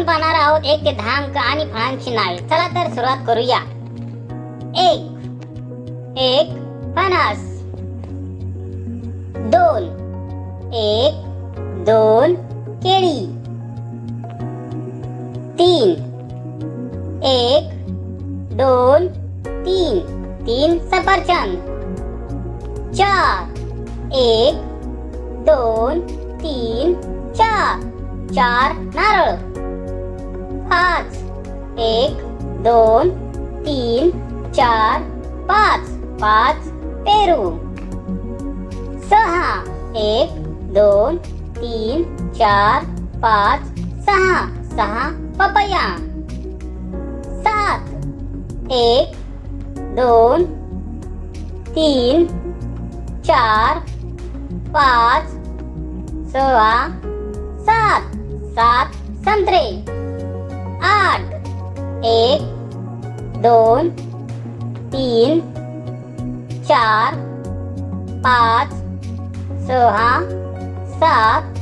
आपण पाहणार आहोत एक ते दहा अंक आणि फळांची नावे. चला तर सुरुवात करूया. एक एक फणस दोन एक दोन केळी. तीन एक दोन तीन. तीन सफरचंद. चार एक दोन तीन चार. चार नारळ. पाच, एक, दोन, तीन, चार, पाच पाच पेरू सहा, एक, दोन, तीन, चार, पाच, सहा सहा, पपया। सात, एक, दोन, तीन, चार, पाच सहा सात सात, संत्रे। एक दोन तीन, चार, पाच सहा सात,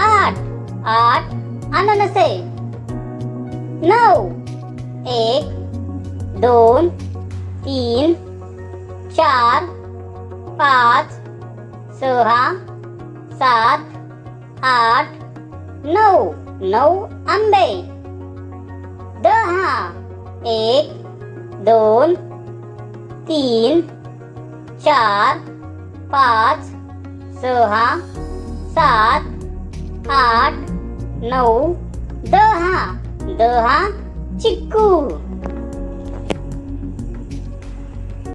आठ। आठ अननसे नऊ एक दोन तीन, चार, पाच सहा सात, आठ नऊ नऊ आंबे एक दोन तीन चार पाच सहा सात आठ नऊ दहा. दहा चिक्कू.